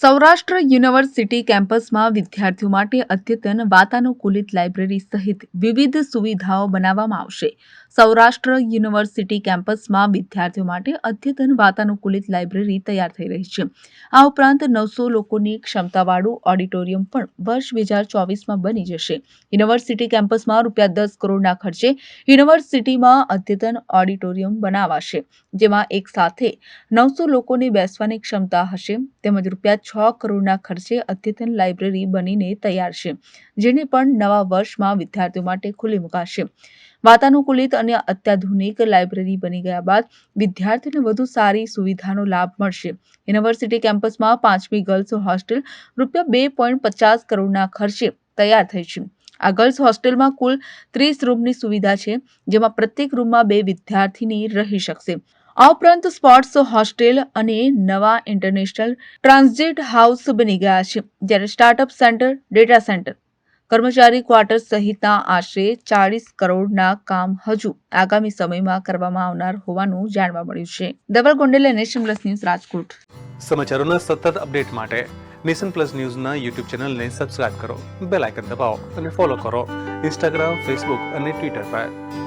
Saurashtra university કેમ્પસમાં વિદ્યાર્થીઓ માટે અદ્યતન વાતાનુકૂલિત લાઇબ્રેરી સહિત વિવિધ સુવિધાઓ બનાવવામાં આવશે. સૌરાષ્ટ્ર યુનિવર્સિટી કેમ્પસમાં વિદ્યાર્થીઓ માટે અદ્યતન વાતાનુકૂલિત લાઇબ્રેરી તૈયાર થઈ રહી છે. આ ઉપરાંત નવસો લોકોની ક્ષમતાવાળું ઓડિટોરિયમ પણ વર્ષ બે હજાર ચોવીસમાં બની જશે. યુનિવર્સિટી કેમ્પસમાં રૂપિયા દસ કરોડના ખર્ચે યુનિવર્સિટીમાં અદ્યતન ઓડિટોરિયમ બનાવાશે, જેમાં એક સાથે નવસો લોકોની બેસવાની ક્ષમતા હશે, તેમજ રૂપિયા છ કરોડના ખર્ચે અદ્યતન લાઇબ્રેરી બનીને તૈયાર છે, જેને પણ નવા વર્ષમાં વિદ્યાર્થીઓ માટે ખુલ્લી મુકાશે. વાતાનુકૂલિત અને અત્યાધુનિક લાઇબ્રેરી બની ગયા બાદ વિદ્યાર્થીઓને વધુ સારી સુવિધાનો લાભ મળશે. યુનિવર્સિટી કેમ્પસમાં પાંચમી ગર્લ્સ હોસ્ટેલ રૂપિયા બે પોઈન્ટ પચાસ કરોડના ખર્ચે તૈયાર થઈ છે. આ ગર્લ્સ હોસ્ટેલમાં કુલ ત્રીસ રૂમની સુવિધા છે, જેમાં પ્રત્યેક રૂમમાં બે વિદ્યાર્થીની રહી શકશે. આ ઉપરાંત સ્પોર્ટ્સ હોસ્ટેલ અને નવા ઇન્ટરનેશનલ ટ્રાન્ઝિટ હાઉસ બની ગયા છે, જ્યારે સ્ટાર્ટઅપ સેન્ટર ડેટા સેન્ટર કર્મચારી ક્વાર્ટર સહિતના આશરે ચાળીસ કરોડના કામ હજુ આગામી સમયમાં કરવામાં આવનાર હોવાનું જાણવા મળ્યું છે. ધવલ ગોંડેલે અને પ્લસ ન્યૂઝ રાજકોટ. સમાચારોના સતત અપડેટ માટે નેશન પ્લસ ન્યૂઝના યુટ્યુબ ચેનલને સબસ્ક્રાઇબ કરો, બેલ આઇકન દબાવો અને ફોલો કરો. ઇન્સ્ટાગ્રામ, ફેસબુક અને ટ્વિટર પર.